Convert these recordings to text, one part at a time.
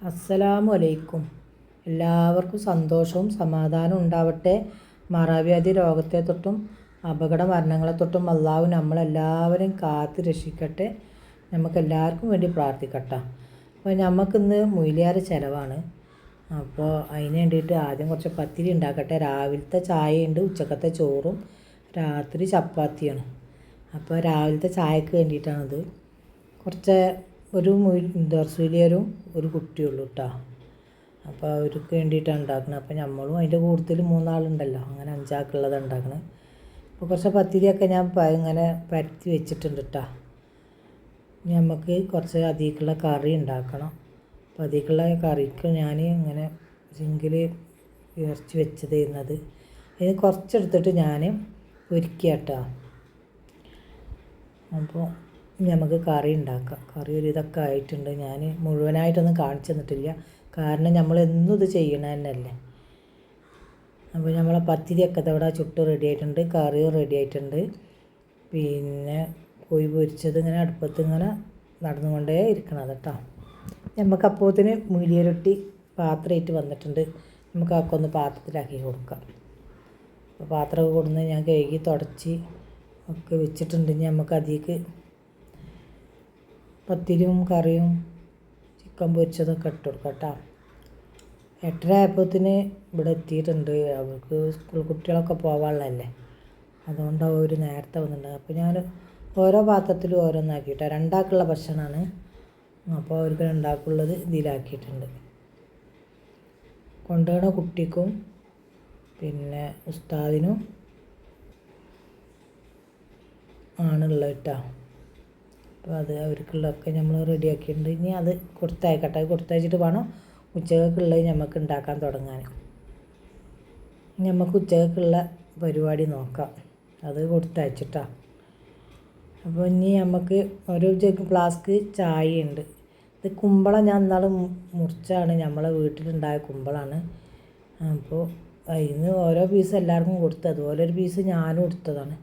അസ്സലാമു അലൈക്കും എല്ലാവർക്കും സന്തോഷവും സമാധാനവും ഉണ്ടാവട്ടെ. മറവ്യാധി രോഗത്തെ തൊട്ടും അപകട മരണങ്ങളെ തൊട്ടും അള്ളാഹു നമ്മളെല്ലാവരെയും കാത്തു രക്ഷിക്കട്ടെ. നമുക്ക് എല്ലാവർക്കും വേണ്ടി പ്രാർത്ഥിക്കട്ടെ. അപ്പോൾ നമുക്കിന്ന് മുയിലിയാറ് ചിലവാണ്. അപ്പോൾ അതിന് വേണ്ടിയിട്ട് ആദ്യം കുറച്ച് പത്തിരി ഉണ്ടാക്കട്ടെ. രാവിലത്തെ ചായയുണ്ട് ഉച്ചക്കത്തെ ചോറും രാത്രി ചപ്പാത്തിയാണ്. അപ്പോൾ രാവിലത്തെ ചായക്ക് വേണ്ടിയിട്ടാണിത് കുറച്ച് ഒരു ദർസുലിയരും ഒരു കുട്ടിയുള്ളൂ കേട്ടോ അപ്പോൾ അവർക്ക് വേണ്ടിയിട്ടാണ് ഉണ്ടാക്കുന്നത് അപ്പോൾ നമ്മളും അതിന്റെ കൂടുതൽ മൂന്നാളുണ്ടല്ലോ. അങ്ങനെ അഞ്ചാൾക്കുള്ളത് ഉണ്ടാക്കുന്നത് അപ്പോൾ കുറച്ച് പത്തിരിയൊക്കെ ഞാൻ ഇങ്ങനെ പരത്തി വെച്ചിട്ടുണ്ട് കേട്ടോ നമുക്ക് കുറച്ച് അതിലേക്കുള്ള കറി ഉണ്ടാക്കണം. അപ്പോൾ അതിലേക്കുള്ള കറിക്ക് ഞാൻ ഇങ്ങനെ സിങ്കിൽ ഇറച്ചി വെച്ചത് ചെയ്യുന്നത് ഇത് കുറച്ചെടുത്തിട്ട് ഞാൻ പൊരിക്കുക അപ്പോൾ നമുക്ക് കറി ഉണ്ടാക്കാം കറി ഒരു ഇതൊക്കെ ആയിട്ടുണ്ട്. ഞാൻ മുഴുവനായിട്ടൊന്നും കാണിച്ചു തന്നിട്ടില്ല. കാരണം നമ്മൾ എന്നും ഇത് ചെയ്യണ തന്നെയല്ലേ. അപ്പോൾ നമ്മളെ പത്തിരിയൊക്കെ ഇവിടെ ചുട്ട് റെഡി ആയിട്ടുണ്ട്. കറിയും റെഡി ആയിട്ടുണ്ട്. പിന്നെ കോഴി പൊരിച്ചത് ഇങ്ങനെ അടുപ്പത്ത് ഇങ്ങനെ നടന്നുകൊണ്ടേ ഇരിക്കണത് കേട്ടോ. നമുക്ക് അപ്പോത്തിന് മുരിയരൊട്ടി പാത്രമായിട്ട് വന്നിട്ടുണ്ട്. നമുക്ക് അതൊക്കെ പാത്രത്തിലാക്കി കൊടുക്കാം. അപ്പോൾ പാത്രമൊക്കെ കൊടുന്ന് ഞാൻ കഴുകി തുടച്ച് ഒക്കെ വെച്ചിട്ടുണ്ട്. നമുക്ക് അതിലേക്ക് പത്തിരിയും കറിയും ചിക്കൻ പൊരിച്ചതൊക്കെ ഇട്ട് കൊടുക്കാം കേട്ടോ. എട്ടര ആയപ്പോഴത്തിന് ഇവിടെ എത്തിയിട്ടുണ്ട്. അവർക്ക് സ്കൂൾ കുട്ടികളൊക്കെ പോകാനുള്ളതല്ലേ അതുകൊണ്ട് അവർ നേരത്തെ വന്നിട്ടുണ്ട്. അപ്പോൾ ഞാൻ ഓരോ പാത്രത്തിലും ഓരോന്നാക്കിയിട്ടാണ് രണ്ടാക്കുള്ള ഭക്ഷണമാണ്. അപ്പോൾ അവർക്ക് രണ്ടാക്കുള്ളത് ഇതിലാക്കിയിട്ടുണ്ട്. കൊണ്ടുപോകണ കുട്ടിക്കും പിന്നെ ഉസ്താദിനും ആണുള്ളത് കേട്ടോ. അപ്പോൾ അത് അവർക്കുള്ളതൊക്കെ നമ്മൾ റെഡിയാക്കിയിട്ടുണ്ട്. ഇനി അത് കൊടുത്തയക്കട്ടെ. അത് കൊടുത്തയച്ചിട്ട് വേണം ഉച്ചകൾക്കുള്ളത് നമുക്ക് ഉണ്ടാക്കാൻ തുടങ്ങാൻ. നമുക്ക് ഉച്ചകൾക്കുള്ള പരിപാടി നോക്കാം. അത് കൊടുത്തയച്ചിട്ടാ. അപ്പോൾ ഇനി നമുക്ക് ഉച്ചയ്ക്ക് ഫ്ലാസ്ക് ഉണ്ട് ഇത് കുമ്പളം ഞാൻ ഇന്നാൾ മുറിച്ചാണ്. നമ്മളെ വീട്ടിലുണ്ടായ കുമ്പളാണ്. അപ്പോൾ അതിന് ഓരോ പീസ് എല്ലാവർക്കും കൊടുത്തു അതുപോലെ ഒരു പീസ് ഞാനും കൊടുത്തതാണ്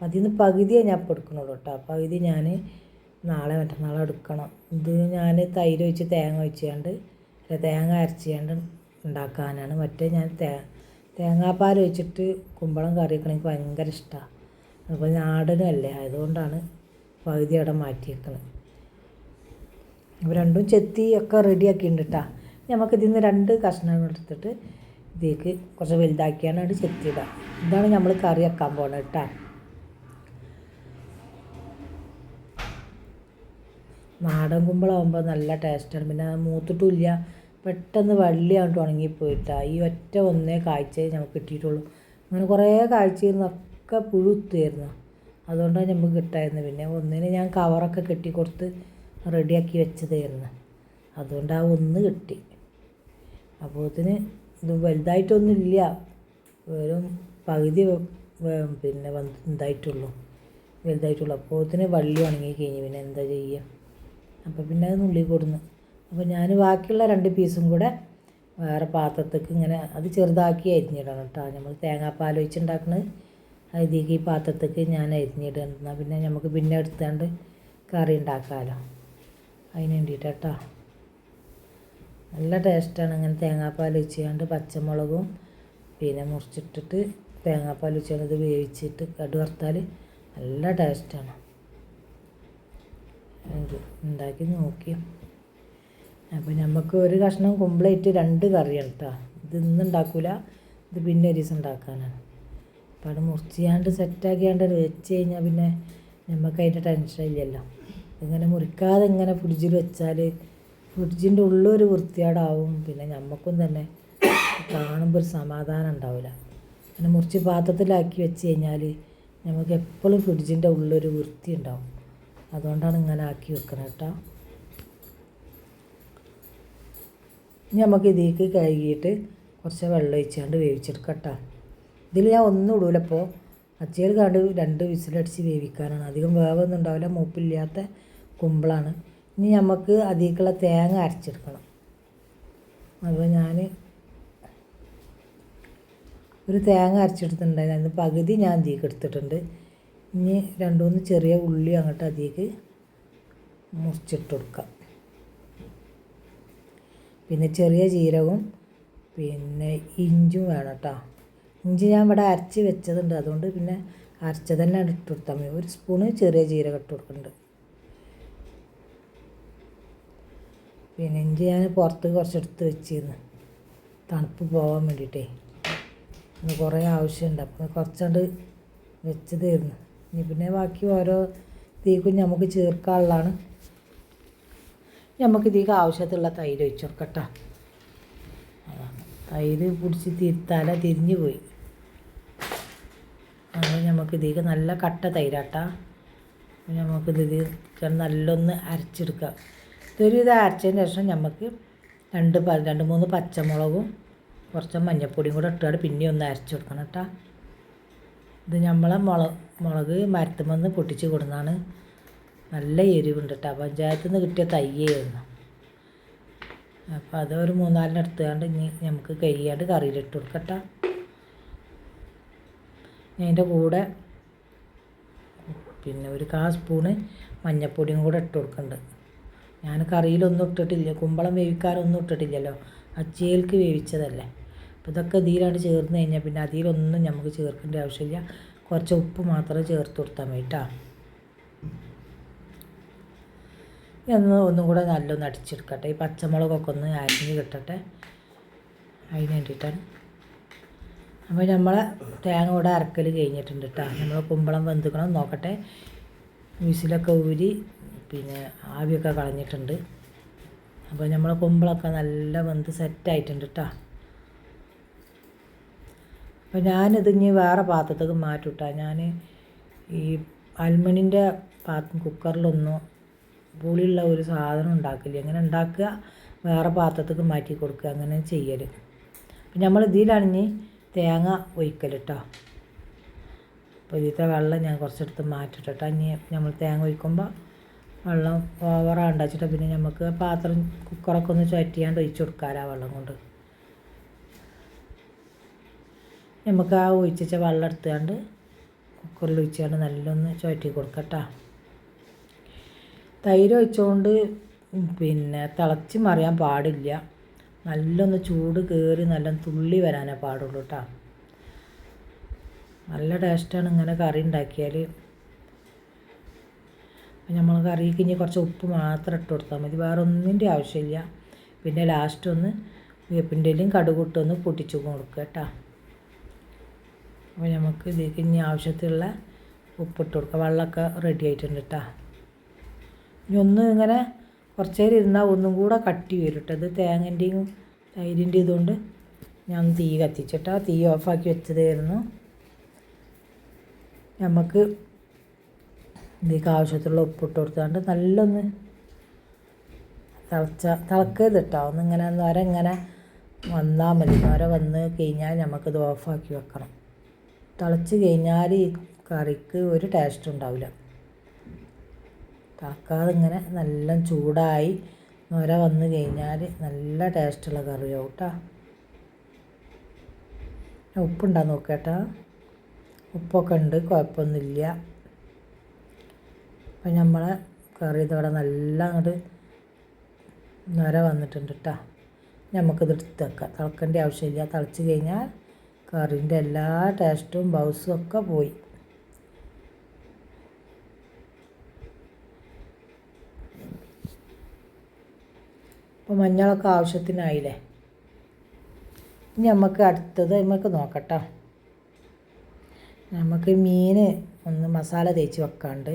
അതിൽ നിന്ന് പകുതിയേ ഞാൻ ഇപ്പോൾ എടുക്കണുള്ളൂ കേട്ടോ. പകുതി ഞാൻ നാളെ മറ്റന്നാളെ എടുക്കണം. ഇത് ഞാൻ തൈര് ഒഴിച്ച് തേങ്ങ ഒഴിച്ചുകൊണ്ട് തേങ്ങ അരച്ചുകൊണ്ട് ഉണ്ടാക്കാനാണ്. മറ്റേ ഞാൻ തേ തേങ്ങാപ്പാൽ ഒഴിച്ചിട്ട് കുമ്പളം കറി വെക്കണ എനിക്ക് ഭയങ്കര ഇഷ്ടമാണ് അപ്പോൾ നാടനും അല്ലേ അതുകൊണ്ടാണ് പകുതി അവിടെ മാറ്റിയേക്കണത് അപ്പോൾ രണ്ടും ചെത്തി ഒക്കെ റെഡിയാക്കിയിട്ടുണ്ട് കേട്ടോ നമുക്ക് ഇതിൽ നിന്ന് രണ്ട് കഷ്ണങ്ങൾ എടുത്തിട്ട് ഇതിലേക്ക് കുറച്ച് വലുതാക്കിയാണ് അവിടെ ചെത്തിയിടുക ഇതാണ് നമ്മൾ കറി വെക്കാൻ പോകുന്നത് കേട്ടോ നാടൻ കുമ്പളാകുമ്പോൾ നല്ല ടേസ്റ്റാണ് പിന്നെ മൂത്തിട്ടില്ല. പെട്ടെന്ന് വള്ളിയാണ്ട് ഉണങ്ങിപ്പോയിട്ട. ഈ ഒറ്റ ഒന്നേ കാഴ്ച നമുക്ക് കിട്ടിയിട്ടുള്ളൂ. അങ്ങനെ കുറേ കാഴ്ചയിരുന്നൊക്കെ പുഴുത്തുമായിരുന്നു അതുകൊണ്ടാണ് നമുക്ക് കിട്ടായിരുന്നു. പിന്നെ ഒന്നിന് ഞാൻ കവറൊക്കെ കെട്ടി കൊടുത്ത് റെഡിയാക്കി വെച്ചതായിരുന്നു. അതുകൊണ്ട് ആ ഒന്ന് കിട്ടി. അപ്പോഴത്തിന് ഇത് വലുതായിട്ടൊന്നുമില്ല വെറും പകുതി പിന്നെ വന്ന് ഇതായിട്ടുള്ളൂ. വലുതായിട്ടുള്ളൂ. അപ്പോഴത്തിന് വള്ളി ഉണങ്ങി കഴിഞ്ഞു പിന്നെ എന്താ ചെയ്യുക അപ്പോൾ പിന്നെ അത് നുള്ളി കൊടുന്നു. അപ്പോൾ ഞാൻ ബാക്കിയുള്ള രണ്ട് പീസും കൂടെ വേറെ പാത്രത്തേക്ക് ഇങ്ങനെ അത് ചെറുതാക്കി അരിഞ്ഞിടണം കേട്ടോ നമ്മൾ തേങ്ങാപ്പാൽ ഒഴിച്ചുണ്ടാക്കുന്നത് അതിലേക്ക് ഈ പാത്രത്തേക്ക് ഞാൻ അരിഞ്ഞിടണം. എന്നാൽ പിന്നെ നമുക്ക് പിന്നെ എടുത്താണ്ട് കറി ഉണ്ടാക്കാമല്ലോ അതിന് വേണ്ടിയിട്ട് കേട്ടോ നല്ല ടേസ്റ്റാണ് ഇങ്ങനെ തേങ്ങാപ്പാൽ ഒഴിച്ചുകൊണ്ട് പച്ചമുളകും പിന്നെ മുറിച്ചിട്ടിട്ട് തേങ്ങാപ്പാൽ ഒഴിച്ചുകൊണ്ട് ഇത് വേവിച്ചിട്ട് കടുവർത്താൽ നല്ല ടേസ്റ്റാണ്. ഇത് ഉണ്ടാക്കി നോക്കി. അപ്പോൾ നമുക്ക് ഒരു കഷ്ണം കുമ്പളയിട്ട് രണ്ട് കറിയാണ് കേട്ടോ ഇത് ഇന്ന് ഉണ്ടാക്കൂല ഇത് പിന്നെ ഒരു ദിവസം ഉണ്ടാക്കാനാണ്. അപ്പോൾ അത് മുറിച്ചാണ്ട് സെറ്റാക്കിയാണ്ട് വെച്ച് കഴിഞ്ഞാൽ പിന്നെ നമുക്ക് അതിന്റെ ടെൻഷൻ ഇല്ലല്ലോ. ഇങ്ങനെ മുറിക്കാതെ ഇങ്ങനെ ഫ്രിഡ്ജിൽ വെച്ചാൽ ഫ്രിഡ്ജിന്റെ ഉള്ളൊരു വൃത്തിയാടാവും. പിന്നെ നമുക്കും തന്നെ കാണുമ്പോൾ ഒരു സമാധാനം ഉണ്ടാവില്ല അങ്ങനെ മുറിച്ച് പാത്രത്തിലാക്കി വെച്ച് കഴിഞ്ഞാൽ നമുക്ക് എപ്പോഴും ഫ്രിഡ്ജിന്റെ ഉള്ളൊരു വൃത്തി ഉണ്ടാവും. അതുകൊണ്ടാണ് ഇങ്ങനെ ആക്കി വെക്കണം കേട്ടോ. ഇനി നമുക്ക് ഇതിലേക്ക് കഴുകിയിട്ട് കുറച്ച് വെള്ളം ഒഴിച്ചാണ്ട് വേവിച്ചെടുക്കാം കേട്ടോ. ഇതിൽ ഞാൻ ഒന്നും ഇടൂലപ്പോൾ അച്ചയിൽ കാണ്ട് രണ്ട് വിസിലടിച്ച് വേവിക്കാനാണ്. അധികം വേവൊന്നും ഉണ്ടാവില്ല. മൂപ്പില്ലാത്ത കുമ്പളാണ്. ഇനി നമുക്ക് അതിലേക്കുള്ള തേങ്ങ അരച്ചെടുക്കണം. അപ്പോൾ ഞാൻ ഒരു തേങ്ങ അരച്ചെടുത്തിട്ടുണ്ടായിരുന്നു. അതിന് പകുതി ഞാൻ അതിലേക്ക് എടുത്തിട്ടുണ്ട്. ഇനി രണ്ട് മൂന്ന് ചെറിയ ഉള്ളി അങ്ങോട്ട് അതിലേക്ക് മുറിച്ചിട്ട് കൊടുക്കാം പിന്നെ ചെറിയ ജീരകവും പിന്നെ ഇഞ്ചും വേണം കേട്ടോ. ഇഞ്ചി ഞാൻ ഇവിടെ അരച്ച് വെച്ചതുണ്ട്. അതുകൊണ്ട് പിന്നെ അരച്ചത് തന്നെ ഇട്ട് കൊടുത്താൽ മതി. ഒരു സ്പൂണ് ചെറിയ ജീരകം ഇട്ട് കൊടുക്കുന്നുണ്ട്. പിന്നെ ഇഞ്ചി ഞാൻ പുറത്ത് കുറച്ചെടുത്ത് വെച്ചിരുന്നു. തണുപ്പ് പോകാൻ വേണ്ടിയിട്ടേ. ഇന്ന് കുറേ ആവശ്യമുണ്ട്. അപ്പോൾ കുറച്ചുകൊണ്ട് വെച്ചതായിരുന്നു ഇനി പിന്നെ ബാക്കി ഓരോ തീക്കും നമുക്ക് ചേർക്കാനുള്ളതാണ്. നമുക്ക് തീക്ക് ആവശ്യത്തിലുള്ള തൈര് ഒഴിച്ചു കൊടുക്കട്ടോ തൈര് പിടിച്ച് തിരുത്താല തിരിഞ്ഞു പോയി. അങ്ങനെ നമുക്ക് ഇതിക്ക് നല്ല കട്ട തൈരാട്ടാ. നമുക്ക് ഇത് നല്ലൊന്ന് അരച്ചെടുക്കാം. ഇതൊരു ഇത് അരച്ചതിന് ശേഷം നമുക്ക് രണ്ട് രണ്ട് മൂന്ന് പച്ചമുളകും കുറച്ച് മഞ്ഞൾപ്പൊടിയും കൂടെ ഇട്ടുകൊണ്ട് പിന്നെ ഒന്ന് അരച്ചെടുക്കണം കേട്ടോ ഇത് നമ്മളെ മുളക് മുളക് മരത്തുമെന്ന് പൊട്ടിച്ച് കൊടുന്നാണ് നല്ല എരിവുണ്ട് കേട്ടോ പഞ്ചായത്തിൽ നിന്ന് കിട്ടിയ തയ്യായിരുന്നു അപ്പോൾ അത് ഒരു മൂന്നാലിന് എടുത്തുകൊണ്ട് ഇനി നമുക്ക് കഴിയാണ്ട് കറിയിലിട്ട് കൊടുക്കട്ടെ. അതിന്റെ കൂടെ പിന്നെ ഒരു കാ സ്പൂണ് മഞ്ഞൾപ്പൊടിയും കൂടെ ഇട്ട് കൊടുക്കുന്നുണ്ട് ഞാൻ കറിയിലൊന്നും ഇട്ടിട്ടില്ല. കുമ്പളം വേവിക്കാനൊന്നും ഇട്ടിട്ടില്ലല്ലോ. അച്ചിയൽക്ക് വേവിച്ചതല്ലേ. അപ്പോൾ ഇതൊക്കെ ഇതിലാണ് ചേർന്ന് കഴിഞ്ഞാൽ പിന്നെ അതിലൊന്നും നമുക്ക് ചേർക്കേണ്ട ആവശ്യമില്ല. കുറച്ച് ഉപ്പ് മാത്രം ചേർത്ത് കൊടുത്താൽ മതി കേട്ടോ. ഒന്ന് ഒന്നും കൂടെ നല്ലൊന്ന് അടിച്ചെടുക്കട്ടെ. ഈ പച്ചമുളകൊക്കെ ഒന്ന് അരിഞ്ഞ് കിട്ടട്ടെ. അതിന് വേണ്ടിയിട്ടാണ്. അപ്പോൾ നമ്മൾ തേങ്ങ കൂടെ അരക്കൽ കഴിഞ്ഞിട്ടുണ്ട് കേട്ടോ. നമ്മൾ കുമ്പളം വെന്തുക്കണം നോക്കട്ടെ. വിസിലൊക്കെ ഊരി പിന്നെ ആവിയൊക്കെ കളഞ്ഞിട്ടുണ്ട്. അപ്പോൾ നമ്മൾ കുമ്പളൊക്കെ നല്ല വെന്ത് സെറ്റായിട്ടുണ്ട് കേട്ടോ. അപ്പോൾ ഞാനിത് ഇനി വേറെ പാത്രത്തേക്ക് മാറ്റിട്ടാ. ഞാൻ ഈ അൽമണിന്റെ പാത്രം കുക്കറിലൊന്നും പുളിയുള്ള ഒരു സാധനം ഉണ്ടാക്കില്ല. അങ്ങനെ ഉണ്ടാക്കുക വേറെ പാത്രത്തേക്ക് മാറ്റി കൊടുക്കുക അങ്ങനെ ചെയ്യൽ അപ്പം നമ്മൾ ഇതിലണിഞ്ഞ് തേങ്ങ ഒഴിക്കൽ കേട്ടോ അപ്പോൾ ഇതിലത്തെ വെള്ളം ഞാൻ കുറച്ചെടുത്ത് മാറ്റിട്ടോ ഇനി നമ്മൾ തേങ്ങ ഒഴിക്കുമ്പോൾ വെള്ളം ഓവറാണ്ടാച്ചിട്ട് പിന്നെ നമുക്ക് പാത്രം കുക്കറൊക്കെ ഒന്ന് ചുറ്റിയാണ്ട് ഒഴിച്ച് കൊടുക്കാമല്ലോ വെള്ളം കൊണ്ട്. നമുക്ക് ആ ഒഴിച്ച വെള്ളം എടുത്തുകൊണ്ട് കുക്കറിൽ ഒഴിച്ചുകൊണ്ട് നല്ലൊന്ന് ചുറ്റി കൊടുക്കട്ടോ തൈര് ഒഴിച്ചുകൊണ്ട് പിന്നെ തിളച്ച് മറിയാൻ പാടില്ല. നല്ലൊന്ന് ചൂട് കയറി നല്ല തുള്ളി വരാനേ പാടുള്ളൂ കേട്ടോ. നല്ല ടേസ്റ്റാണ് ഇങ്ങനെ കറി ഉണ്ടാക്കിയാൽ നമ്മൾ കറിക്ക് ഇനി കുറച്ച് ഉപ്പ് മാത്രം ഇട്ട് കൊടുത്താൽ മതി. വേറെ ഒന്നിന്റെ ആവശ്യമില്ല. പിന്നെ ലാസ്റ്റ് ഒന്ന് വേപ്പിന്റെ ഇലയും കടുകിട്ടൊന്ന് പൊട്ടിച്ച് കൊടുക്കുക കേട്ടോ. അപ്പോൾ നമുക്ക് ഇതിലേക്ക് ഇനി ആവശ്യത്തിലുള്ള ഉപ്പിട്ട് കൊടുക്കുക വെള്ളമൊക്കെ റെഡി ആയിട്ടുണ്ട് കേട്ടോ ഇനി ഒന്ന് ഇങ്ങനെ കുറച്ച് നേരം ഇരുന്നാൽ ഒന്നും കൂടെ കട്ടി വരും കേട്ടോ ഇത് തേങ്ങന്റെയും തൈരിന്റെ ഇതുകൊണ്ട് ഞാൻ തീ കത്തിച്ചിട്ടാ തീ ഓഫാക്കി വെച്ചതായിരുന്നു. നമുക്ക് ഇതിലേക്ക് ആവശ്യത്തിലുള്ള ഉപ്പിട്ട് കൊടുത്താണ്ട് നല്ലൊന്ന് തിളച്ച തിളക്കരുത് കേട്ടോ ഒന്നിങ്ങനെ നൊര ഇങ്ങനെ വന്നാൽ മതി. നൊര വന്ന് കഴിഞ്ഞാൽ നമുക്കിത് ഓഫാക്കി വെക്കണം. തിളച്ച് കഴിഞ്ഞാൽ ഈ കറിക്ക് ഒരു ടേസ്റ്റ് ഉണ്ടാവില്ല. തിളക്കാതെ ഇങ്ങനെ നല്ല ചൂടായി നൊര വന്നു കഴിഞ്ഞാൽ നല്ല ടേസ്റ്റുള്ള കറിയാവും കേട്ടോ ഉപ്പുണ്ടാ നോക്കേട്ടാ. ഉപ്പൊക്കെ ഉണ്ട് കുഴപ്പമൊന്നുമില്ല. അപ്പം നമ്മളെ കറി ഇതോടെ നല്ല അങ്ങോട്ട് നൊര വന്നിട്ടുണ്ട് കേട്ടോ നമുക്കിത് എടുത്ത് വെക്കാം. തിളക്കേണ്ട ആവശ്യമില്ല. തിളച്ച് കഴിഞ്ഞാൽ കറിന്റെ എല്ലാ ടേസ്റ്റും ബൗസും ഒക്കെ പോയി. അപ്പോൾ മഞ്ഞളൊക്കെ ആവശ്യത്തിനായില്ലേ? ഇനി നമുക്ക് അടുത്തത് നമുക്ക് നോക്കട്ടോ. നമുക്ക് മീൻ ഒന്ന് മസാല തേച്ച് വെക്കാണ്ട്.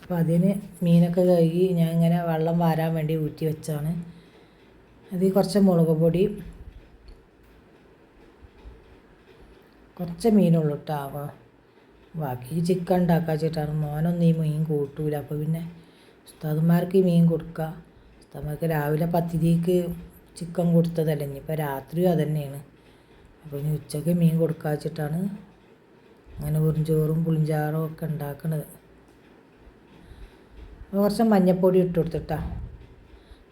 അപ്പോൾ അതിന് മീനൊക്കെ കഴുകി ഞാൻ ഇങ്ങനെ വെള്ളം വാരാൻ വേണ്ടി ഊറ്റി വെച്ചാണ് അതിൽ കുറച്ച് മുളക് പൊടി കുറച്ച് മീനുള്ളൂ കേട്ടോ ബാക്കി ചിക്കൻ ഉണ്ടാക്കാൻ വെച്ചിട്ടാണ്. മോനൊന്നും ഈ മീൻ കൂട്ടൂല. അപ്പോൾ പിന്നെ ഉസ്താദന്മാർക്ക് ഈ മീൻ കൊടുക്കുക ഉസ്താദന്മാർക്ക് രാവിലെ പത്തിരിക്ക് ചിക്കൻ കൊടുത്തതല്ല. ഇനിയിപ്പോൾ രാത്രിയും അതന്നെയാണ്. അപ്പോൾ ഇനി ഉച്ചയ്ക്ക് മീൻ കൊടുക്കുക വെച്ചിട്ടാണ് അങ്ങനെ വെറുംചോറും പുളിഞ്ചാറും ഒക്കെ ഉണ്ടാക്കുന്നത് കുറച്ച് മഞ്ഞൾപ്പൊടി ഇട്ട് കൊടുത്തിട്ടാ.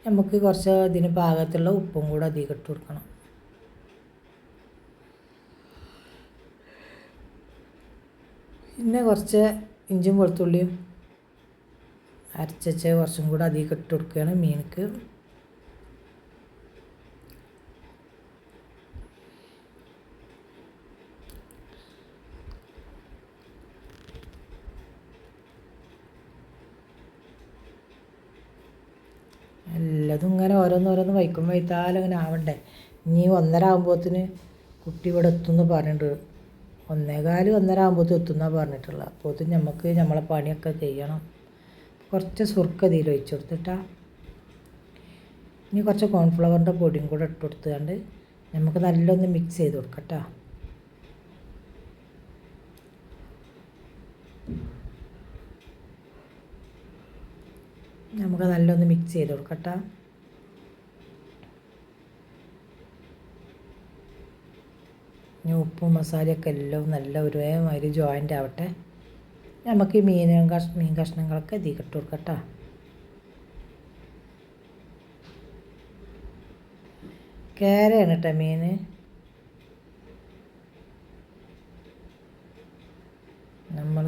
നമുക്ക് കുറച്ച് ഇതിന് പാകത്തുള്ള ഉപ്പും കൂടെ അധികം ഇട്ട് കൊടുക്കണം. പിന്നെ കുറച്ച് ഇഞ്ചും വെളുത്തുള്ളിയും അരച്ചച്ച് കുറച്ചും കൂടെ അധികം ഇട്ട് കൊടുക്കുകയാണ് മീനിക്ക് എല്ലാതും ഇങ്ങനെ ഓരോന്നോരോന്ന് വൈക്കുമ്പോൾ വൈത്താലങ്ങനെ ആവണ്ടേ. ഇനി ഒന്നര ആകുമ്പോഴത്തേന് കുട്ടി ഇവിടെ എത്തുമെന്ന് പറഞ്ഞിട്ടുണ്ട്. ഒന്നേകാൽ ഒന്നര ആകുമ്പോഴത്തേക്കും എത്തുമെന്നാണ് പറഞ്ഞിട്ടുള്ളത് അപ്പോൾ നമുക്ക് നമ്മളെ പണിയൊക്കെ ചെയ്യണം. കുറച്ച് സുർക്ക ഇതിൽ ഒഴിച്ച് കൊടുത്തിട്ടാ. ഇനി കുറച്ച് കോൺഫ്ലവറിന്റെ പൊടിയും കൂടെ ഇട്ട് കൊടുത്തുകൊണ്ട് നമുക്ക് നല്ലൊന്ന് മിക്സ് ചെയ്ത് കൊടുക്കട്ടോ. നമുക്ക് നല്ലൊന്ന് മിക്സ് ചെയ്ത് കൊടുക്കട്ടോ. ഇനി ഉപ്പും മസാലയൊക്കെ എല്ലാം നല്ല ഒരേമാതിരി ജോയിന്റ് ആവട്ടെ. നമുക്ക് ഈ മീൻ കഷ് മീൻ കഷ്ണങ്ങളൊക്കെ ഇതിൽ ഇട്ട് കൊടുക്കട്ടോ. കേരയാണ് കേട്ടോ മീൻ നമ്മൾ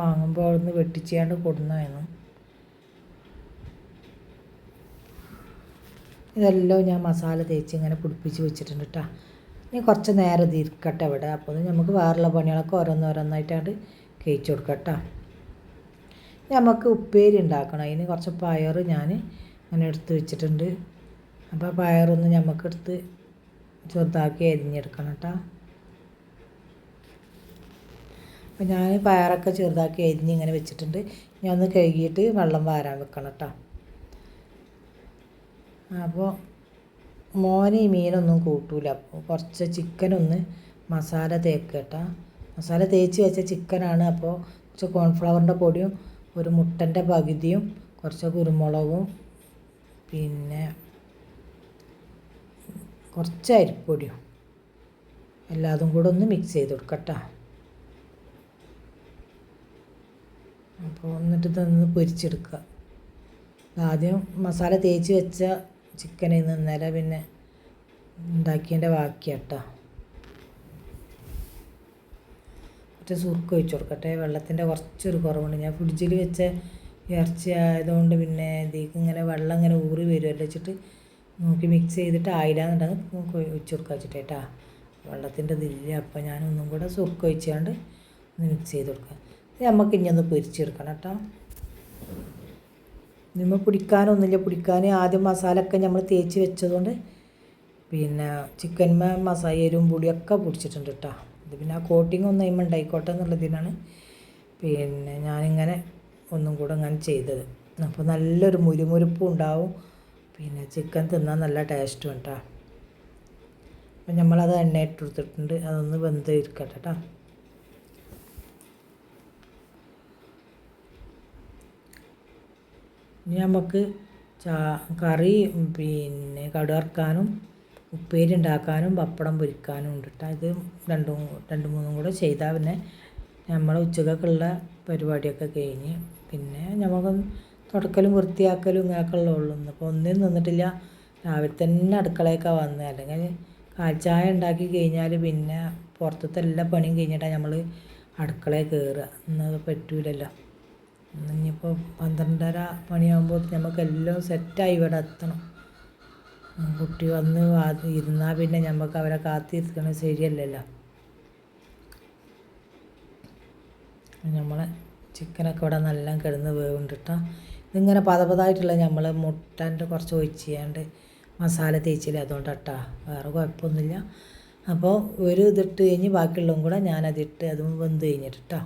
വാങ്ങുമ്പോൾ അവിടുന്ന് വെട്ടിച്ചാണ്ട് കൊടുന്നതായിരുന്നു. ഇതെല്ലാം ഞാൻ മസാല തേച്ച് ഇങ്ങനെ പിടിപ്പിച്ച് വെച്ചിട്ടുണ്ട് കേട്ടോ ഇനി കുറച്ച് നേരം തീർക്കട്ടെ ഇവിടെ. അപ്പോൾ നമുക്ക് വേറെയുള്ള പണികളൊക്കെ ഓരോന്നോരോന്നായിട്ടാണ് കഴിച്ചു കൊടുക്കാം നമുക്ക് ഉപ്പേരി ഉണ്ടാക്കണം. അതിന് കുറച്ച് പയർ ഞാൻ അങ്ങനെ എടുത്ത് വെച്ചിട്ടുണ്ട്. അപ്പോൾ പയറൊന്ന് നമുക്കെടുത്ത് ചെറുതാക്കി അരിഞ്ഞെടുക്കണം കേട്ടോ അപ്പോൾ ഞാൻ പയറൊക്കെ ചെറുതാക്കി അരിഞ്ഞ് ഇങ്ങനെ വെച്ചിട്ടുണ്ട്. ഞാൻ ഒന്ന് കഴുകിയിട്ട് വെള്ളം വാരാൻ വെക്കണം കേട്ടോ അപ്പോൾ മോന് ഈ മീനൊന്നും കൂട്ടൂല. അപ്പോൾ കുറച്ച് ചിക്കനൊന്ന് മസാല തേക്കട്ട. മസാല തേച്ച് വെച്ച ചിക്കനാണ്. അപ്പോൾ കുറച്ച് കോൺഫ്ലവറിന്റെ പൊടിയും ഒരു മുട്ടന്റെ പകുതിയും കുറച്ച് കുരുമുളകും പിന്നെ കുറച്ച് അരിപ്പൊടിയും. എല്ലാതും കൂടെ ഒന്ന് മിക്സ് ചെയ്ത് കൊടുക്കട്ടോ. അപ്പോൾ എന്നിട്ട് ഇതൊന്ന് പൊരിച്ചെടുക്കുക. ആദ്യം മസാല തേച്ച് വെച്ച ചിക്കനിൽ നിന്ന് ഇന്നലെ പിന്നെ ഉണ്ടാക്കിയതിന്റെ ബാക്കിയാട്ടോ. കുറച്ച് സുർക്ക് ഒഴിച്ചു കൊടുക്കട്ടെ. വെള്ളത്തിന്റെ കുറച്ചൊരു കുറവുണ്ട്. ഞാൻ ഫ്രിഡ്ജിൽ വെച്ച ഇറച്ചി ആയതുകൊണ്ട് പിന്നെ ഇതിലേക്ക് ഇങ്ങനെ വെള്ളം ഇങ്ങനെ ഊറി വരുമല്ലോ വെച്ചിട്ട് നോക്കി മിക്സ് ചെയ്തിട്ട് ആയില്ലാന്നുണ്ടെങ്കിൽ നമുക്ക് ഒഴിച്ചു കൊടുക്കുക വെച്ചിട്ടേട്ടാ വെള്ളത്തിന്റെ ഇതില്ല അപ്പോൾ ഞാനൊന്നും കൂടെ സുർക്ക് ഒഴിച്ചാണ്ട് ഒന്ന് മിക്സ് ചെയ്ത് കൊടുക്കുക ഇത് നമുക്ക് ഇനി ഒന്ന് പൊരിച്ചെടുക്കണം കേട്ടോ. നമ്മൾ പിടിക്കാനൊന്നുമില്ല. പിടിക്കാൻ ആദ്യം മസാലയൊക്കെ നമ്മൾ തേച്ച് വെച്ചതുകൊണ്ട് പിന്നെ ചിക്കൻ മസാല എരിവും പൊടിയൊക്കെ പിടിച്ചിട്ടുണ്ട് കേട്ടോ ഇത് പിന്നെ ആ കോട്ടിങ് ഒന്ന് അതിമ ഉണ്ടായിക്കോട്ടെ എന്നുള്ളതിനാണ് പിന്നെ ഞാനിങ്ങനെ ഒന്നും കൂടെ അങ്ങനെ ചെയ്തത്. അപ്പോൾ നല്ലൊരു മുരുമുരുപ്പും ഉണ്ടാവും. പിന്നെ ചിക്കൻ തിന്നാൻ നല്ല ടേസ്റ്റും കേട്ടോ അപ്പം നമ്മളത് എണ്ണയിട്ട് ഇട്ടെടുത്തിട്ടുണ്ട് അതൊന്ന് വെന്ത് ഇരിക്കട്ടെ കേട്ടോ ഇനി നമുക്ക് ചാ കറി പിന്നെ കടുവറക്കാനും ഉപ്പേരി ഉണ്ടാക്കാനും പപ്പടം പൊരിക്കാനും ഉണ്ട് കേട്ടോ ഇത് രണ്ടും രണ്ട് മൂന്നും കൂടെ ചെയ്താൽ പിന്നെ നമ്മൾ ഉച്ചക്കൊക്കെയുള്ള പരിപാടിയൊക്കെ കഴിഞ്ഞ് പിന്നെ നമുക്ക് തുടക്കലും വൃത്തിയാക്കലും ഇങ്ങനെയൊക്കെ ഉള്ളൂ അപ്പോൾ ഒന്നും നിന്നിട്ടില്ല. രാവിലെ തന്നെ അടുക്കളയൊക്കെ വന്ന് അല്ലെങ്കിൽ കാൽച്ചായ ഉണ്ടാക്കി കഴിഞ്ഞാൽ പിന്നെ പുറത്തത്തെ എല്ലാ പണിയും കഴിഞ്ഞിട്ടാണ് നമ്മൾ അടുക്കളയിൽ കയറുക എന്നത് പറ്റൂലല്ലോ. ഇനിയിപ്പോൾ പന്ത്രണ്ടര മണിയാകുമ്പോൾ നമുക്കെല്ലാം സെറ്റായി ഇവിടെ എത്തണം. കുട്ടി വന്ന് ഇരുന്നാൽ പിന്നെ നമുക്ക് അവരെ കാത്തിരിക്കണത് ശരിയല്ലല്ലോ. നമ്മളെ ചിക്കനൊക്കെ ഇവിടെ നല്ല കിടന്ന് വേവുണ്ട് കേട്ടോ ഇതിങ്ങനെ പതപതായിട്ടുള്ള നമ്മൾ മുട്ടന്റെ കുറച്ച് ഒഴിച്ച് ചെയ്യാണ്ട് മസാല തേച്ചില്ല അതുകൊണ്ട് കേട്ടോ വേറെ കുഴപ്പമൊന്നുമില്ല. അപ്പോൾ ഒരു ഇതിട്ട് കഴിഞ്ഞ് ബാക്കിയുള്ളതും കൂടെ ഞാനതിട്ട് അതും വെന്ത് കഴിഞ്ഞിട്ട്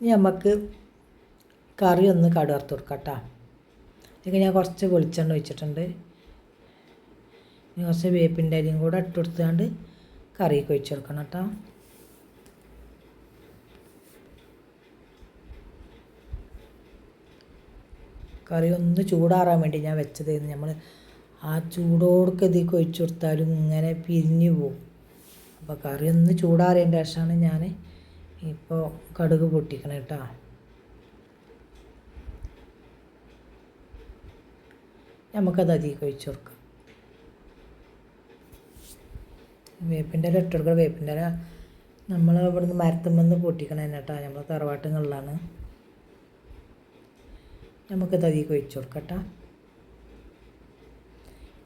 ഇനി നമുക്ക് കറി ഒന്ന് കടുവർത്ത് കൊടുക്കാം കേട്ടോ ഇതിലേക്ക് ഞാൻ കുറച്ച് വെളിച്ചെണ്ണ ഒഴിച്ചിട്ടുണ്ട്. ഇനി കുറച്ച് വേപ്പിന്റെ അരിയും കൂടെ ഇട്ട് കൊടുത്തുകൊണ്ട് കറിയൊക്കെ ഒഴിച്ച് കൊടുക്കണം കേട്ടോ കറി ഒന്ന് ചൂടാറാൻ വേണ്ടി ഞാൻ വെച്ചതായിരുന്നു നമ്മൾ ആ ചൂടോടൊക്കെ ഇതിൽ ഒഴിച്ചു കൊടുത്താലും ഇങ്ങനെ പിരിഞ്ഞു പോകും അപ്പോൾ കറി ഒന്ന് ചൂടാറിയതിന്റെ ശേഷമാണ് ഞാൻ ഇപ്പോൾ കടുക് പൊട്ടിക്കണം കേട്ടോ. നമുക്കത് അധികം ഒഴിച്ചു കൊടുക്കാം. വേപ്പിന്റെ ഇല ഇട്ട് കൊടുക്കണം. വേപ്പിന്റെ ഇല നമ്മൾ ഇവിടുന്ന് മരത്തുമെന്ന് പൊട്ടിക്കണം കേട്ടോ. നമ്മൾ തറവാട്ടുകളിലാണ് നമുക്കത് അധികം ഒഴിച്ചു കൊടുക്കട്ടോ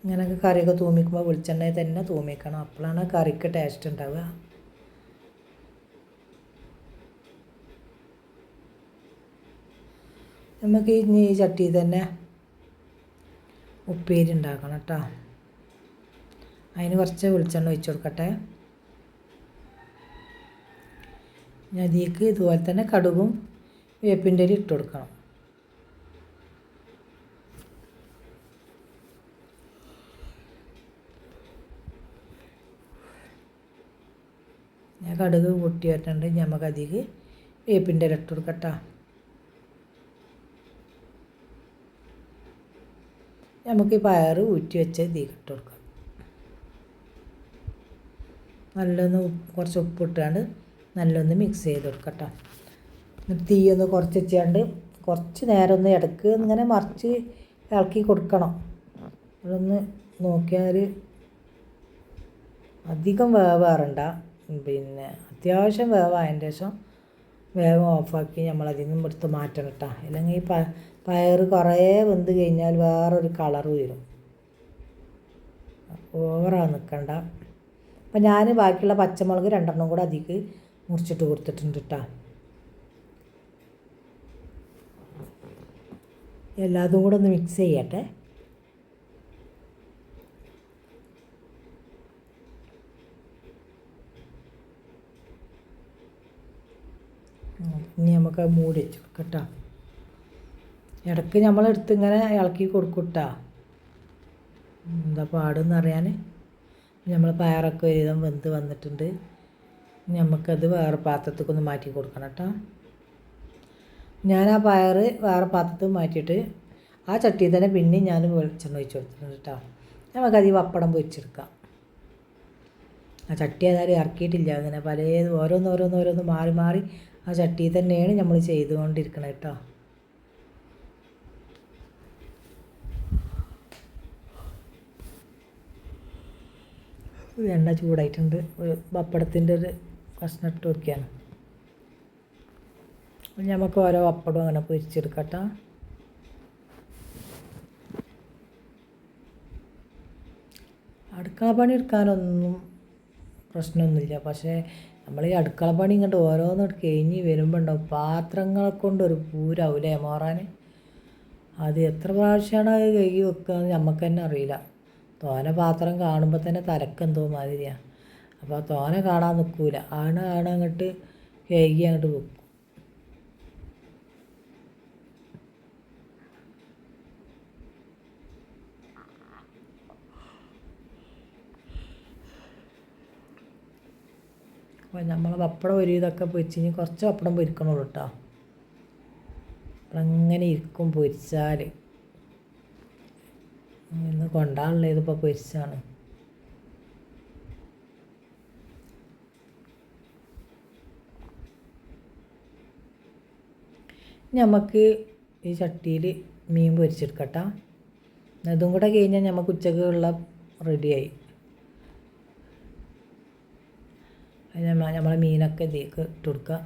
ഇങ്ങനെയൊക്കെ കറിയൊക്കെ തൂമിക്കുമ്പോൾ വെളിച്ചെണ്ണയിൽ തന്നെ തൂമിക്കണം. അപ്പോഴാണ് കറിക്ക് ടേസ്റ്റ് ഉണ്ടാവുക. നമുക്ക് ഇനി ഈ ചട്ടി തന്നെ ഉപ്പേരി ഉണ്ടാക്കണം കേട്ടോ. അതിന് കുറച്ച് വെളിച്ചെണ്ണ ഒഴിച്ചു കൊടുക്കട്ടെ. അതിലേക്ക് ഇതുപോലെ തന്നെ കടുകും വേപ്പിന്റെ ഇല ഇട്ട് കൊടുക്കണം. ഞാൻ കടുക് പൊട്ടി വരുന്നുണ്ട് ഞമ്മക്ക് അതിലേക്ക് വേപ്പിന്റെ ഇല ഇട്ട് കൊടുക്കട്ടോ. നമുക്ക് ഈ പയർ ഊറ്റി വെച്ച് ഇട്ട് കൊടുക്കാം. നല്ലൊന്ന് കുറച്ച് ഉപ്പിട്ടാണ്ട് നല്ലൊന്ന് മിക്സ് ചെയ്ത് കൊടുക്കട്ടോ എന്നിട്ട് തീ ഒന്ന് കുറച്ച് വെച്ചാണ്ട് കുറച്ച് നേരം ഒന്ന് ഇടയ്ക്ക് ഇങ്ങനെ മറിച്ച് ഇളക്കി കൊടുക്കണം. അതൊന്ന് നോക്കിയാൽ അധികം വേവാറണ്ട. പിന്നെ അത്യാവശ്യം വേവായതിന്റെ ശേഷം വേഗം ഓഫാക്കി നമ്മളതിൽ നിന്നും എടുത്ത് മാറ്റണം കേട്ടോ അല്ലെങ്കിൽ പ പയർ കുറേ വെന്ത് കഴിഞ്ഞാൽ വേറൊരു കളർ വരും. ഓവറാ നിൽക്കണ്ട അപ്പം ഞാൻ ബാക്കിയുള്ള പച്ചമുളക് രണ്ടെണ്ണം കൂടെ അതിക്ക് മുറിച്ചിട്ട് കൊടുത്തിട്ടുണ്ട് കേട്ടോ എല്ലാതും കൂടെ ഒന്ന് മിക്സ് ചെയ്യട്ടെ. ഇനി നമുക്ക് മൂടി വെച്ചു കൊടുക്കട്ടോ ഇടയ്ക്ക് നമ്മളെടുത്ത് ഇങ്ങനെ ഇളക്കി കൊടുക്കൂട്ടാ. എന്താ പാടെന്ന് അറിയാൻ നമ്മൾ പയറൊക്കെ ഒരുവിധം വെന്ത് വന്നിട്ടുണ്ട്. നമുക്കത് വേറെ പാത്രത്തേക്കൊന്ന് മാറ്റി കൊടുക്കണം കേട്ടോ. ഞാൻ ആ പയർ വേറെ പാത്രത്തിൽ മാറ്റിയിട്ട് ആ ചട്ടിയിൽ തന്നെ പിന്നെയും ഞാൻ വെളിച്ചെണ്ണ ഒഴിച്ച് കൊടുത്തിട്ടുണ്ട് കേട്ടോ. നമുക്കത് ഈ പപ്പടം പൊരിച്ചെടുക്കാം. ആ ചട്ടി ഏതായാലും ഇറക്കിയിട്ടില്ല അങ്ങനെ പല ഓരോന്ന് ഓരോന്ന് ഓരോന്ന് മാറി മാറി ആ ചട്ടിയിൽ തന്നെയാണ് നമ്മൾ ചെയ്തുകൊണ്ടിരിക്കുന്നത് കേട്ടോ. എണ്ണ ചൂടായിട്ടുണ്ട്. ഒരു പപ്പടത്തിന്റെ ഒരു കഷ്ണം ഇട്ട് വയ്ക്കുകയാണ് നമുക്ക് ഓരോ പപ്പടം അങ്ങനെ പൊരിച്ചെടുക്കട്ടോ. അടുക്കള പണി എടുക്കാനൊന്നും പ്രശ്നമൊന്നുമില്ല. പക്ഷേ നമ്മൾ ഈ അടുക്കള പണി ഇങ്ങോട്ട് ഓരോന്ന് കഴിഞ്ഞ് വരുമ്പോൾ ഉണ്ടാവും പാത്രങ്ങളെ കൊണ്ട് ഒരു പൂരാവൂലേ മോറാൻ? അത് എത്ര പ്രാവശ്യമാണ് അത് കഴുകി വെക്കുക എന്ന് നമുക്ക് തന്നെ അറിയില്ല. തോന പാത്രം കാണുമ്പോൾ തന്നെ തലക്കെന്തോ മാതിരിയാണ് അപ്പോൾ തോന കാണാൻ നിൽക്കൂല ആണ് ആണ് അങ്ങോട്ട് കഴുകി അങ്ങോട്ട് വെക്കും. അപ്പോൾ നമ്മൾ പപ്പടം ഒരു ഇതൊക്കെ പൊരിച്ച് കഴിഞ്ഞ് കുറച്ച് പപ്പടം പൊരിക്കണുള്ളൂ കേട്ടോ അപ്പം അങ്ങനെ ഇരിക്കും പൊരിച്ചാൽ ഇന്ന് കൊണ്ടാണല്ലോ ഇതിപ്പോൾ പൊരിച്ചാണ് നമുക്ക് ഈ ചട്ടിയിൽ മീൻ പൊരിച്ചെടുക്കട്ട. അതും കൂടെ കഴിഞ്ഞാൽ നമുക്ക് ഉച്ചയ്ക്ക് ഉള്ള റെഡിയായി നമ്മൾ മീനൊക്കെ ഇതിലേക്ക് ഇട്ട് കൊടുക്കുക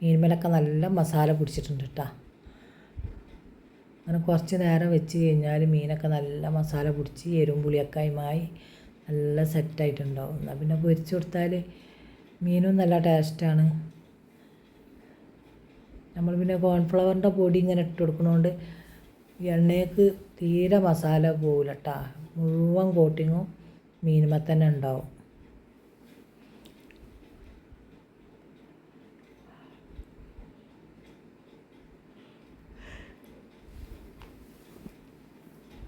മീൻമേലൊക്കെ നല്ല മസാല പിടിച്ചിട്ടുണ്ട് കേട്ടോ അങ്ങനെ കുറച്ച് നേരം വെച്ച് കഴിഞ്ഞാൽ മീനൊക്കെ നല്ല മസാല പിടിച്ച് എരും പുളിയൊക്കെയുമായി നല്ല സെറ്റായിട്ടുണ്ടാവും എന്നാൽ പിന്നെ പൊരിച്ച് കൊടുത്താൽ മീനും നല്ല ടേസ്റ്റാണ് നമ്മൾ പിന്നെ കോൺഫ്ലവറിന്റെ പൊടി ഇങ്ങനെ ഇട്ട് കൊടുക്കണോണ്ട് എണ്ണയ്ക്ക് തീരെ മസാല പോകില്ല കേട്ടോ മുഴുവൻ കോട്ടിങ്ങും മീനുമ്മ തന്നെ ഉണ്ടാവും.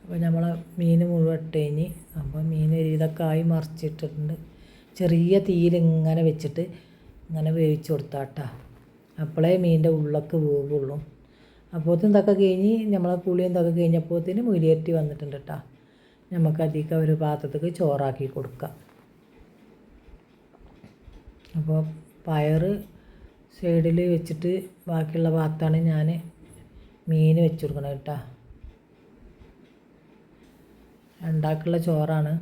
അപ്പോൾ നമ്മൾ മീൻ മുഴുവൻ ഇട്ട് കഴിഞ്ഞ് അപ്പോൾ മീൻ ഇതൊക്കെ ആയി മറിച്ചിട്ടിട്ടുണ്ട്. ചെറിയ തീയിൽ ഇങ്ങനെ വെച്ചിട്ട് ഇങ്ങനെ വേവിച്ച് കൊടുത്താട്ടാ. അപ്പോഴേ മീനിന്റെ ഉള്ളൊക്കെ വേവുള്ളൂ. അപ്പോഴത്തേനും ഇതൊക്കെ കഴിഞ്ഞ് നമ്മളെ പുളിയും ഇതൊക്കെ കഴിഞ്ഞപ്പോഴത്തേന് മുലിയറ്റി വന്നിട്ടുണ്ട് കേട്ടോ നമുക്ക് അധികം ഒരു പാത്രത്തേക്ക് ചോറാക്കി കൊടുക്കാം. അപ്പോൾ പയർ സൈഡിൽ വെച്ചിട്ട് ബാക്കിയുള്ള ഭാഗത്താണ് ഞാൻ മീൻ വെച്ച് കൊടുക്കണം കേട്ടോ ഉണ്ടാക്കുള്ള ചോറാണ്.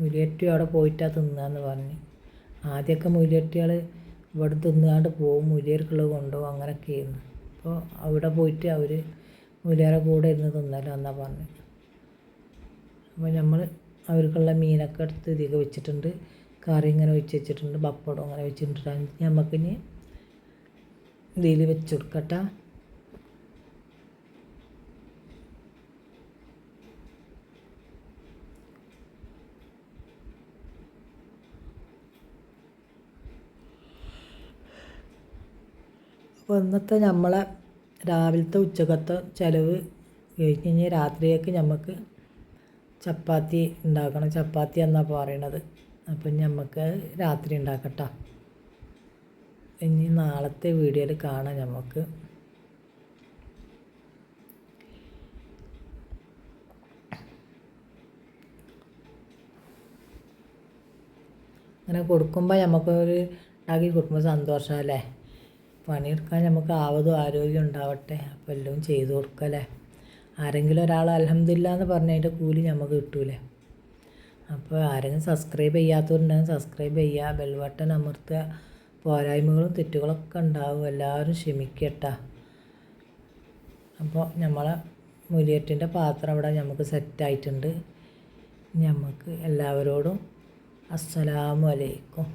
മുലിയറ്റി അവിടെ പോയിട്ടാണ് തിന്നാന്ന് പറഞ്ഞ്. ആദ്യമൊക്കെ മുലിയറ്റികൾ ഇവിടെ തിന്നാണ്ട് പോവും മുലിയർക്കുള്ളത് കൊണ്ടുപോകും അങ്ങനെയൊക്കെ ആയിരുന്നു അപ്പോൾ അവിടെ പോയിട്ട് അവർ മുലിയറെ കൂടെ ഇരുന്ന് തിന്നല്ലോ എന്നാ പറഞ്ഞു. അപ്പോൾ നമ്മൾ അവർക്കുള്ള മീനൊക്കെ എടുത്ത് ഇതൊക്കെ വെച്ചിട്ടുണ്ട്. കറി ഇങ്ങനെ ഒഴിച്ച് വെച്ചിട്ടുണ്ട് പപ്പടം അങ്ങനെ വെച്ചിട്ടുണ്ട്. നമുക്കിനി ഇതിൽ വെച്ച് കൊടുക്കട്ടെ. അപ്പോൾ ഇന്നത്തെ നമ്മളെ രാവിലത്തെ ഉച്ചക്കത്തെ ചിലവ് കഴിഞ്ഞ് കഴിഞ്ഞാൽ രാത്രിയേക്ക് നമുക്ക് ചപ്പാത്തി ഉണ്ടാക്കണം ചപ്പാത്തി എന്നാണ് പറയണത്? അപ്പം നമുക്ക് രാത്രി ഉണ്ടാക്കട്ടോ ഇനി നാളത്തെ വീഡിയോയിൽ കാണാം നമുക്ക് അങ്ങനെ കൊടുക്കുമ്പോൾ നമുക്കൊരു ഉണ്ടാക്കി കൊടുക്കുമ്പോൾ സന്തോഷമല്ലേ പണിയെടുക്കാൻ നമുക്ക് ആവതും ആരോഗ്യം ഉണ്ടാവട്ടെ. അപ്പോൾ എല്ലാം ചെയ്തു കൊടുക്കല്ലേ? ആരെങ്കിലും ഒരാൾ അലഹമില്ല എന്ന് പറഞ്ഞതിന്റെ കൂലി നമുക്ക് കിട്ടൂലേ? അപ്പോൾ ആരെങ്കിലും സബ്സ്ക്രൈബ് ചെയ്യാത്തവരുണ്ടെങ്കിൽ സബ്സ്ക്രൈബ് ചെയ്യുക ബെൽ ബട്ടൺ അമർത്തുക. പോരായ്മകളും തെറ്റുകളൊക്കെ ഉണ്ടാവും. എല്ലാവരും ക്ഷമിക്കട്ടാ. അപ്പോൾ നമ്മളെ മുലിയറ്റിന്റെ പാത്രം അവിടെ നമുക്ക് സെറ്റായിട്ടുണ്ട് നമുക്ക് എല്ലാവരോടും അസ്സലാമു അലൈക്കും.